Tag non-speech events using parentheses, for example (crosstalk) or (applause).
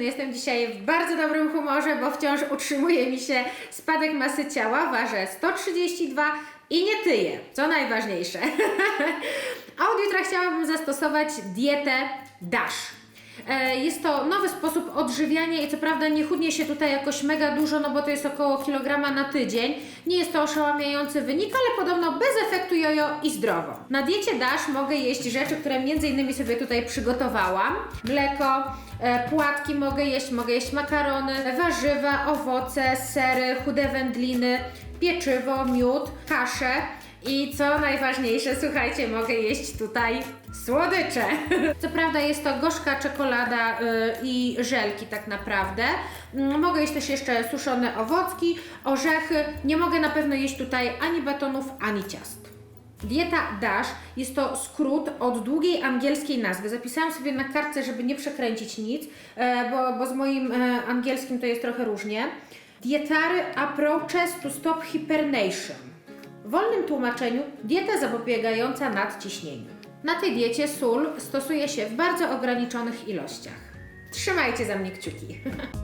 Jestem dzisiaj w bardzo dobrym humorze, bo wciąż utrzymuje mi się spadek masy ciała. Ważę 132 i nie tyję, co najważniejsze. A od jutra chciałabym zastosować dietę DASH. E, Jest to nowy sposób odżywiania i co prawda nie chudnie się tutaj jakoś mega dużo, no bo to jest około kilograma na tydzień. Nie jest to oszałamiający wynik, ale podobno bez efektu jojo i zdrowo. Na diecie DASH mogę jeść rzeczy, które między innymi sobie tutaj przygotowałam. Mleko, e, płatki mogę jeść, mogę jeść makarony, warzywa, owoce, sery, chude wędliny, pieczywo, miód, kaszę. I co najważniejsze, słuchajcie, mogę jeść tutaj słodycze. (laughs) Co prawda jest to gorzka czekolada y, i żelki tak naprawdę. Mm, Mogę jeść też jeszcze suszone owocki, orzechy. Nie mogę na pewno jeść tutaj ani batonów, ani ciast. Dieta DASH jest to skrót od długiej angielskiej nazwy. Zapisałam sobie na kartce, żeby nie przekręcić nic, e, bo, bo z moim e, angielskim to jest trochę różnie. Dietary Approaches to Stop Hypernation. W wolnym tłumaczeniu dieta zapobiegająca nadciśnieniu. Na tej diecie sól stosuje się w bardzo ograniczonych ilościach. Trzymajcie za mnie kciuki. (laughs)